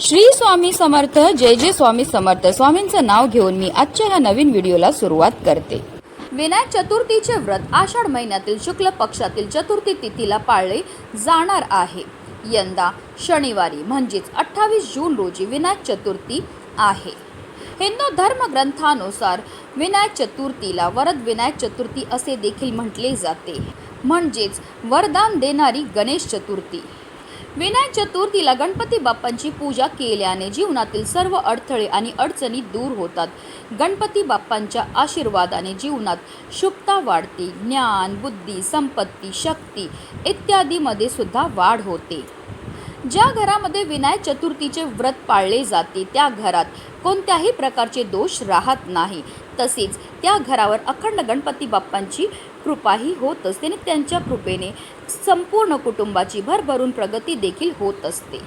श्री स्वामी समर्थ जय जय स्वामी समर्थ. स्वामींचं नाव घेऊन मी आजच्या ह्या नवीन व्हिडिओला सुरुवात करते. विनायक चतुर्थीचे व्रत आषाढ महिन्यातील शुक्ल पक्षातील चतुर्थी तिथीला पाळले जाणार आहे. यंदा शनिवारी म्हणजेच अठ्ठावीस जून रोजी विनायक चतुर्थी आहे. हिंदू धर्मग्रंथानुसार विनायक चतुर्थीला वरद विनायक चतुर्थी असे देखील म्हटले जाते. म्हणजेच वरदान देणारी गणेश चतुर्थी. विनायक चतुर्थीला गणपती बाप्पांची पूजा केल्याने जीवनातील सर्व अडथळे आणि अडचणी दूर होतात. गणपती बाप्पांच्या आशीर्वादाने जीवनात शुभता वाढते ज्ञान बुद्धी संपत्ती शक्ती इत्यादीमध्ये सुद्धा वाढ होते. ज्या घरामध्ये विनायक चतुर्थीचे व्रत पाळले जाते त्या घरात कोणत्याही प्रकारचे दोष राहत नाही. तसेच त्या घरावर अखंड गणपती बाप्पांची कृपाही होत असते आणि त्यांच्या कृपेने संपूर्ण कुटुंबाची भरभरून प्रगती देखील होत असते.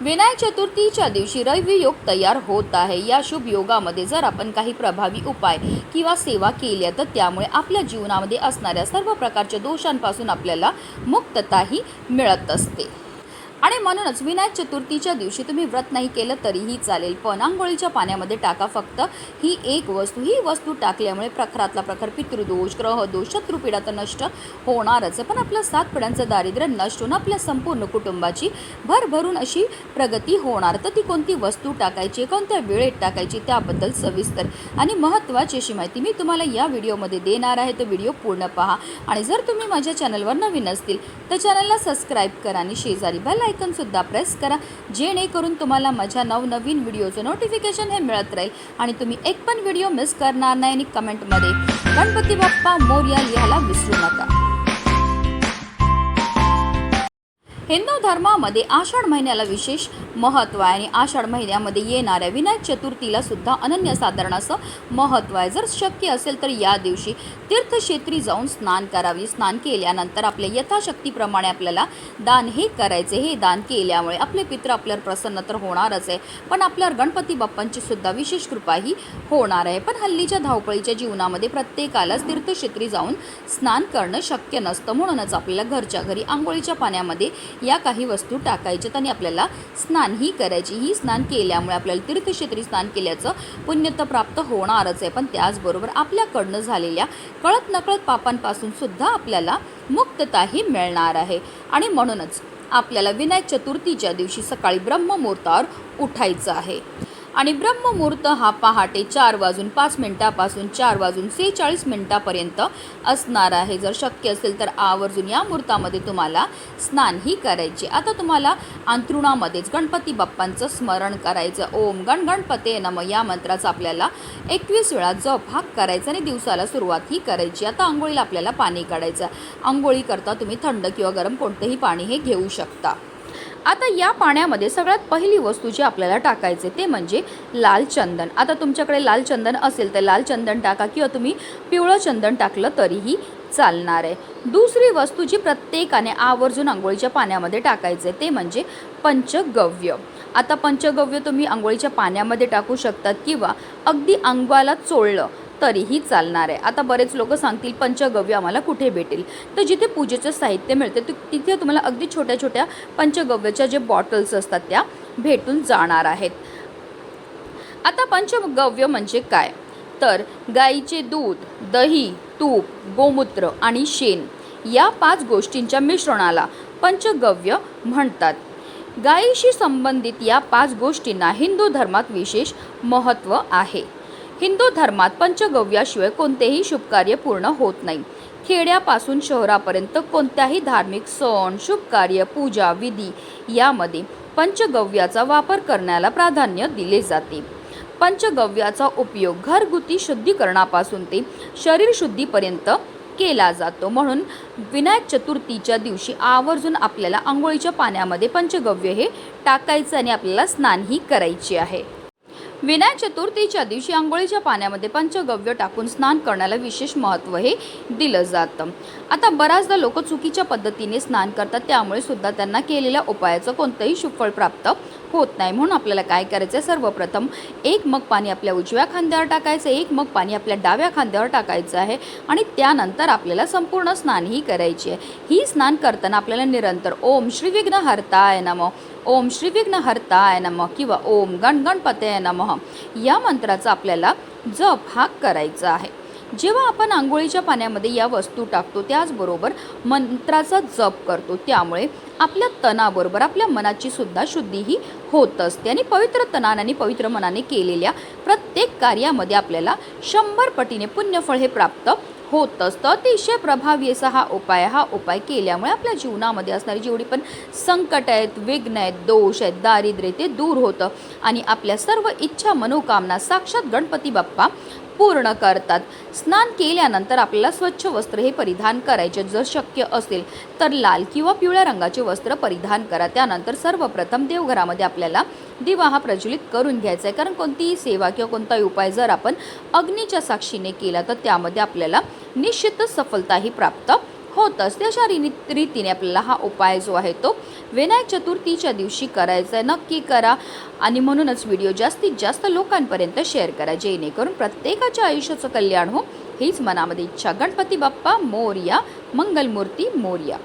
विनायक चतुर्थीच्या दिवशी रवी योग तयार होत आहे. या शुभ योगामध्ये जर आपण काही प्रभावी उपाय किंवा सेवा केल्या तर त्यामुळे आपल्या जीवनामध्ये असणाऱ्या सर्व प्रकारच्या दोषांपासून आपल्याला मुक्तताही मिळत असते. आणि म्हणूनच विनायक चतुर्थीच्या दिवशी तुम्ही व्रत नाही केलं तरीही चालेल पण आंघोळीच्या पाण्यामध्ये टाका फक्त. ही एक वस्तू ही वस्तू टाकल्यामुळे प्रखरातला प्रखर पितृदोष ग्रहदोष शत्रुपीडा तर नष्ट होणारच पण आपलं सात पिढ्यांचं दारिद्र्य नष्ट होऊन आपल्या संपूर्ण कुटुंबाची भरभरून अशी प्रगती होणार. तर ती कोणती वस्तू टाकायची कोणत्या वेळेत टाकायची त्याबद्दल सविस्तर आणि महत्त्वाची अशी माहिती मी तुम्हाला या व्हिडिओमध्ये देणार आहे. तर व्हिडिओ पूर्ण पहा. आणि जर तुम्ही माझ्या चॅनलवर नवीन असतील तर चॅनलला सबस्क्राईब करा आणि शेजारी बेल सुद्धा प्रेस करा. जेणेकरून तुम्हाला माझ्या नवनवीन व्हिडिओचं नोटिफिकेशन हे मिळत राहील. आणि तुम्ही एक पण व्हिडिओ मिस करणार नाही आणि कमेंटमध्ये गणपती बाप्पा मोर्या लिहायला विसरू नका. हिंदू धर्मामध्ये आषाढ महिन्याला विशेष महत्त्व आहे आणि आषाढ महिन्यामध्ये येणाऱ्या विनायक चतुर्थीला सुद्धा अनन्यसाधारण असं महत्त्व आहे. जर शक्य असेल तर या दिवशी तीर्थक्षेत्री जाऊन स्नान करावे. स्नान केल्यानंतर आपल्या यथाशक्तीप्रमाणे आपल्याला दान हे करायचे. हे दान केल्यामुळे आपले पित्र आपल्यावर प्रसन्न तर होणारच आहे. पण आपल्यावर गणपती बाप्पांची सुद्धा विशेष कृपा ही होणार आहे. पण हल्लीच्या धावपळीच्या जीवनामध्ये प्रत्येकालाच तीर्थक्षेत्री जाऊन स्नान करणं शक्य नसतं. म्हणूनच आपल्याला घरच्या घरी आंघोळीच्या पाण्यामध्ये या काही वस्तू टाकायच्यात आणि आपल्याला स्नान ही करायची. ही स्नान केल्यामुळे आपल्याला तीर्थक्षेत्री स्नान केल्याचं पुण्यत्व प्राप्त होणारच आहे. पण त्याचबरोबर आपल्याकडनं झालेल्या कळत नकळत पापांपासून सुद्धा आपल्याला मुक्तताही मिळणार आहे. आणि म्हणूनच आपल्याला विनायक चतुर्थीच्या दिवशी सकाळी ब्रह्ममुहूर्तावर उठायचं आहे. आणि ब्रह्ममुहूर्त हा पहाटे चार वाजून पाच मिनिटापासून चार वाजून सेहेचाळीस मिनिटापर्यंत असणार आहे. जर शक्य असेल तर आवर्जून या मुहूर्तामध्ये तुम्हाला स्नानही करायचे. आता तुम्हाला अंथरुणामध्येच गणपती बाप्पांचं स्मरण करायचं. ओम गण गणपते नम या मंत्राचा आपल्याला एकवीस वेळा जप हा करायचा आणि दिवसाला सुरुवात ही करायची. आता आंघोळीला आपल्याला पाणी काढायचं. आंघोळी करता तुम्ही थंड किंवा गरम कोणतंही पाणी हे घेऊ शकता. आता या पाण्यामध्ये सगळ्यात पहिली वस्तू जी आपल्याला टाकायचे ते म्हणजे लाल चंदन. आता तुमच्याकडे लाल चंदन असेल तर लाल चंदन टाका किंवा तुम्ही पिवळं चंदन टाकलं तरीही चालणार आहे. दुसरी वस्तू जी प्रत्येकाने आवर्जून आंघोळीच्या पाण्यामध्ये टाकायचे ते म्हणजे पंचगव्य. आता पंचगव्य तुम्ही आंघोळीच्या पाण्यामध्ये टाकू शकतात किंवा अगदी अंगाला चोळलं तरीही चालणार आहे. आता बरेच लोक सांगतील पंचगव्य आम्हाला कुठे भेटेल? तर जिथे पूजेचं साहित्य मिळते तिथे तुम्हाला अगदी छोट्या छोट्या पंचगव्याच्या जे बॉटल्स असतात त्या भेटून जाणार आहेत. आता पंचगव्य म्हणजे काय? तर गाईचे दूध दही तूप गोमूत्र आणि शेण या पाच गोष्टींच्या मिश्रणाला पंचगव्य म्हणतात. गायीशी संबंधित या पाच गोष्टींना हिंदू धर्मात विशेष महत्त्व आहे. हिंदू धर्मात पंचगव्याशिवाय कोणतेही शुभकार्य पूर्ण होत नाही. खेड्यापासून शहरापर्यंत कोणत्याही धार्मिक सण शुभकार्य पूजा विधी यामध्ये पंचगव्याचा वापर करण्याला प्राधान्य दिले जाते. पंचगव्याचा उपयोग घरगुती शुद्धीकरणापासून ते शरीर शुद्धीपर्यंत केला जातो. म्हणून विनायक चतुर्थीच्या दिवशी आवर्जून आपल्याला आंघोळीच्या पाण्यामध्ये पंचगव्य हे टाकायचं आणि आपल्याला स्नानही करायचे आहे. विनायक चतुर्थीच्या दिवशी आंघोळीच्या पाण्यामध्ये पंचगव्य टाकून स्नान करण्याला विशेष महत्त्व हे दिलं जातं. आता बऱ्याचदा लोक चुकीच्या पद्धतीने स्नान करतात त्यामुळे सुद्धा त्यांना केलेल्या उपायाचं कोणतंही सुफळ प्राप्त होत नाही. म्हणून आपल्याला काय करायचं आहे सर्वप्रथम एक मग पाणी आपल्या उजव्या खांद्यावर टाकायचं एक मग पाणी आपल्या डाव्या खांद्यावर टाकायचं आहे आणि त्यानंतर आपल्याला संपूर्ण स्नानही करायची आहे. ही स्नान करताना आपल्याला निरंतर ओम श्री विघ्न हरताय नम ओम श्री विघ्न हरताय नम किंवा ओम गण गणपतय नमः. या मंत्राचा आपल्याला जप हा करायचा आहे. जेव्हा आपण आंघोळीच्या पाण्यामध्ये या वस्तू टाकतो त्याचबरोबर मंत्राचा जप करतो त्यामुळे आपल्या तणाबरोबर आपल्या मनाची सुद्धा शुद्धीही होत असते. आणि पवित्र तणाने आणि पवित्र मनाने केलेल्या प्रत्येक कार्यामध्ये आपल्याला शंभर पटीने पुण्यफळ हे प्राप्त होत असतं. अतिशय प्रभावी असा हा उपाय हा उपाय केल्यामुळे आपल्या जीवनामध्ये असणारी जेवढी पण संकट आहेत विघ्न आहेत दोष आहेत दारिद्र्य ते दूर होतं. आणि आपल्या सर्व इच्छा मनोकामना साक्षात गणपती बाप्पा पूर्ण करतात. स्नान केल्यानंतर आपल्याला स्वच्छ वस्त्र हे परिधान करायचे. जर शक्य असेल तर लाल किंवा पिवळ्या रंगाचे वस्त्र परिधान करा. त्यानंतर सर्वप्रथम देवघरामध्ये आपल्याला दिवा हा प्रज्वलित करून घ्यायचा आहे. कारण कोणतीही सेवा किंवा कोणताही उपाय जर आपण अग्नीच्या साक्षीने केला तर त्यामध्ये आपल्याला निश्चितच सफलताही प्राप्त होत असते अशा रीतीने आपल्याला हा उपाय जो आहे तो विनायक चतुर्थीच्या दिवशी करायचा आहे. नक्की करा आणि म्हणूनच व्हिडिओ जास्तीत जास्त लोकांपर्यंत शेअर करा जेणेकरून प्रत्येकाच्या आयुष्याचं कल्याण हो. हीच मनामध्ये इच्छा. गणपती बाप्पा मोर्या मंगलमूर्ती मोर्या.